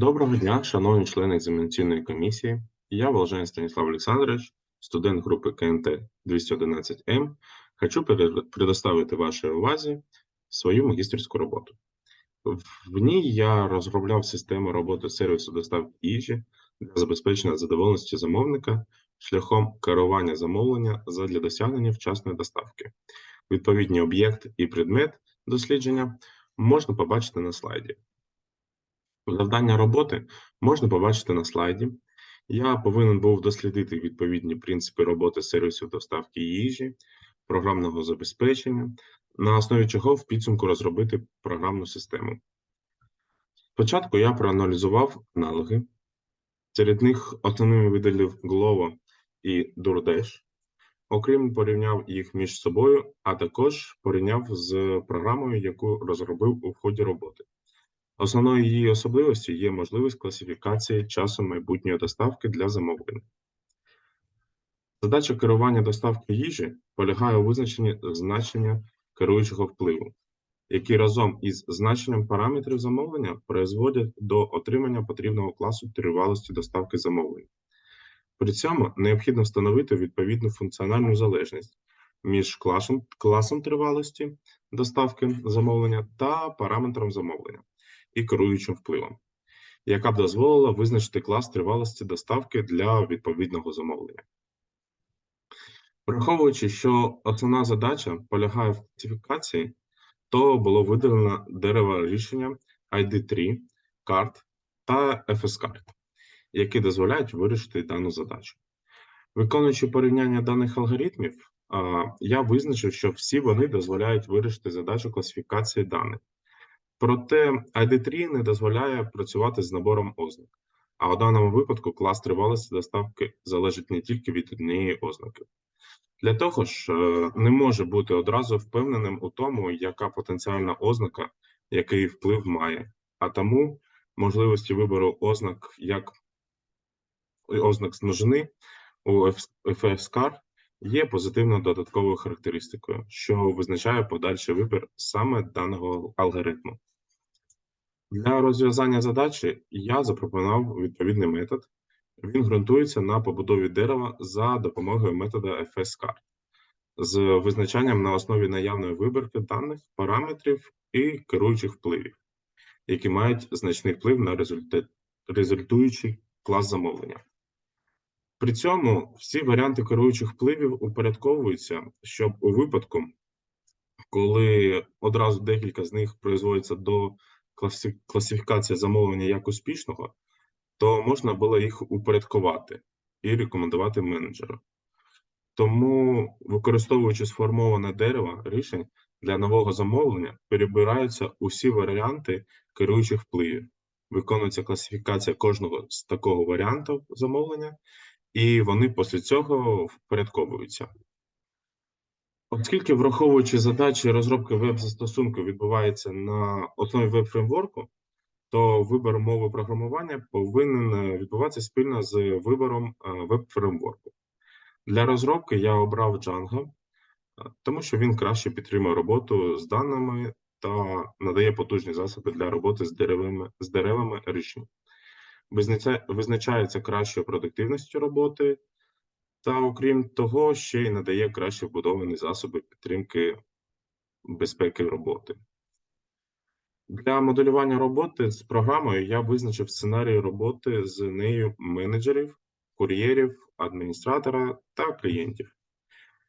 Доброго дня, шановні члени екзаменаційної комісії. Я Волжен Станіслав Олександрович, студент групи КНТ 211М. Хочу предоставити вашій увазі свою магістерську роботу. В ній я розробляв систему роботи сервісу доставки їжі для забезпечення задоволеності замовника шляхом керування замовлення задля досягнення вчасної доставки. Відповідні об'єкт і предмет дослідження можна побачити на слайді. Завдання роботи можна побачити на слайді. Я повинен був дослідити відповідні принципи роботи сервісів доставки їжі, програмного забезпечення, на основі чого в підсумку розробити програмну систему. Спочатку я проаналізував аналоги. Серед них основними виділив Glovo і DoorDash. Окрім порівняв їх між собою, а також порівняв з програмою, яку розробив у ході роботи. Основною її особливістю є можливість класифікації часу майбутньої доставки для замовлення. Задача керування доставки їжі полягає у визначенні значення керуючого впливу, які разом із значенням параметрів замовлення призводять до отримання потрібного класу тривалості доставки замовлення. При цьому необхідно встановити відповідну функціональну залежність між класом, класом тривалості доставки замовлення та параметром замовлення і керуючим впливом, яка б дозволила визначити клас тривалості доставки для відповідного замовлення. Враховуючи, що основна задача полягає в класифікації, то було виділено дерево рішення ID3, карт та FS-карт, які дозволяють вирішити дану задачу. Виконуючи порівняння даних алгоритмів, я визначив, що всі вони дозволяють вирішити задачу класифікації даних. Проте ID3 не дозволяє працювати з набором ознак, а у даному випадку клас тривалості доставки залежить не тільки від однієї ознаки. Для того ж, е, не може бути одразу впевненим у тому, яка потенціальна ознака, який вплив має, а тому можливості вибору ознак як ознак множини у FFSCAR є позитивною додатковою характеристикою, що визначає подальший вибір саме даного алгоритму. Для розв'язання задачі я запропонував відповідний метод. Він ґрунтується на побудові дерева за допомогою методу FSCAR з визначанням на основі наявної вибірки даних, параметрів і керуючих впливів, які мають значний вплив на результуючий клас замовлення. При цьому всі варіанти керуючих впливів упорядковуються, щоб у випадку, коли одразу декілька з них призводяться до класифі- класифікації замовлення як успішного, то можна було їх упорядкувати і рекомендувати менеджеру. Тому, використовуючи сформоване дерево рішень для нового замовлення, перебираються усі варіанти керуючих впливів. Виконується класифікація кожного з такого варіанту замовлення, і вони після цього впорядковуються. Оскільки, враховуючи задачі розробки веб-застосунку відбувається на основі веб-фреймворку, то вибір мови програмування повинен е, відбуватися спільно з вибором е, веб-фреймворку. Для розробки я обрав Django, е, тому що він краще підтримує роботу з даними та надає потужні засоби для роботи з деревами, з деревами рішень. Визначається кращою продуктивністю роботи, та окрім того, ще й надає краще вбудовані засоби підтримки безпеки роботи. Для моделювання роботи з програмою я визначив сценарій роботи з нею менеджерів, кур'єрів, адміністратора та клієнтів.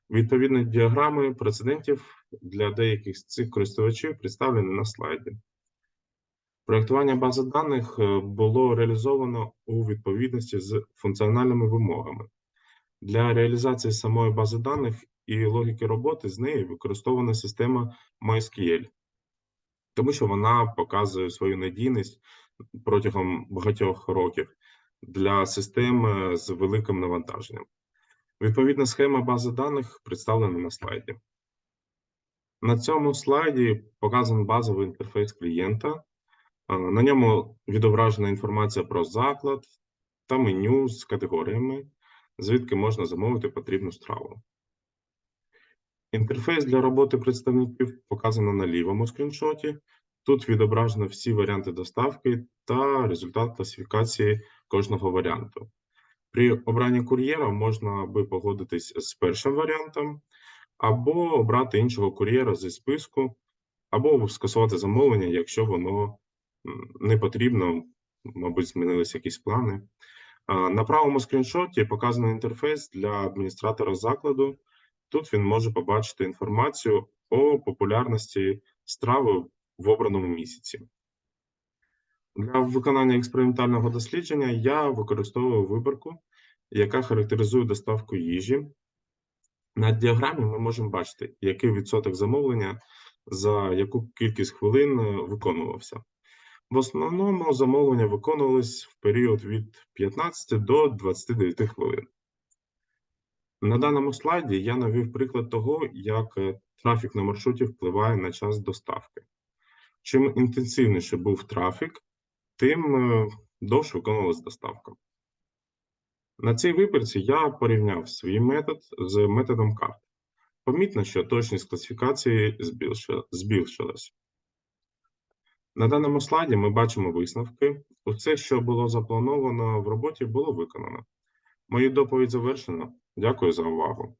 Відповідні діаграми прецедентів для деяких з цих користувачів представлені на слайді. Проєктування бази даних е, було реалізовано у відповідності з функціональними вимогами. Для реалізації самої бази даних і логіки роботи з нею використована система MySQL, тому що вона показує свою надійність протягом багатьох років для систем з великим навантаженням. Відповідна схема бази даних представлена на слайді. На цьому слайді показаний базовий інтерфейс клієнта. На ньому відображена інформація про заклад та меню з категоріями, звідки можна замовити потрібну страву. Інтерфейс для роботи представників показано на лівому скріншоті, Тут відображено всі варіанти доставки та результат класифікації кожного варіанту. При обранні кур'єра можна би погодитись з першим варіантом, або обрати іншого кур'єра зі списку, або скасувати замовлення, якщо воно не потрібно, мабуть, змінились якісь плани. На правому скріншоті показано інтерфейс для адміністратора закладу. Тут він може побачити інформацію о популярності страви в обраному місяці. Для виконання експериментального дослідження я використовую вибірку, яка характеризує доставку їжі. На діаграмі ми можемо бачити, який відсоток замовлення за яку кількість хвилин е, виконувався. В основному замовлення виконувались в період від 15 до 29 хвилин. На даному слайді я навів приклад того, як е, трафік на маршруті впливає на час доставки. Чим інтенсивніше був трафік, тим е, довше виконувалась доставка. На цій вибірці я порівняв свій метод з методом карт. Помітно, що точність класифікації збільши- збільшилась. На даному слайді ми бачимо висновки. Усе, що було заплановано в роботі, було виконано. Мою доповідь завершено. Дякую за увагу.